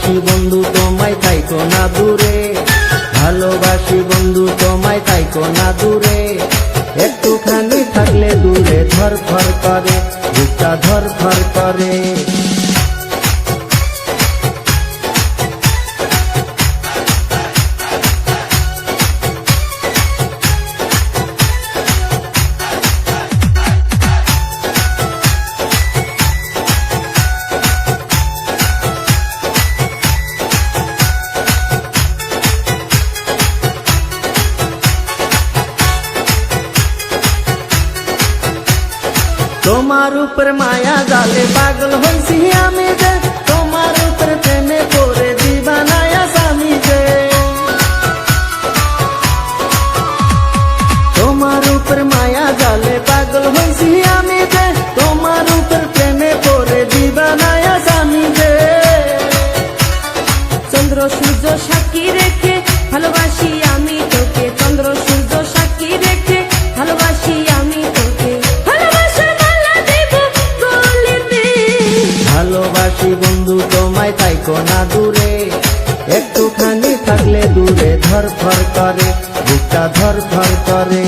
ভালোবাসি বন্ধু, তোমায় তাইকো না দূরে। ভালোবাসি বন্ধু, তোমায় তাইকো না দূরে। একটুখানি থাকলে দূরে ধর ধর করে ধর ফর করে। তোমার উপর মায়া জালে পাগল হইছি আমি যে। তোমার উপর প্রেমে পড়ে দিবানায়া স্বামী যে। তোমার উপর মায়া জালে পাগল হইছি আমি যে। তোমার উপর প্রেমে পড়ে দিবানায়া স্বামী যে। চন্দ্র, সূর্য, সাক্ষী রেখে ভালোবাসি আমি তোকে ভালোবাসি বন্ধু, তোমায় তাইকো না দূরে। একটুখানি থাকলে দূরে ধর ধর করে বুকটা ধর ধর করে।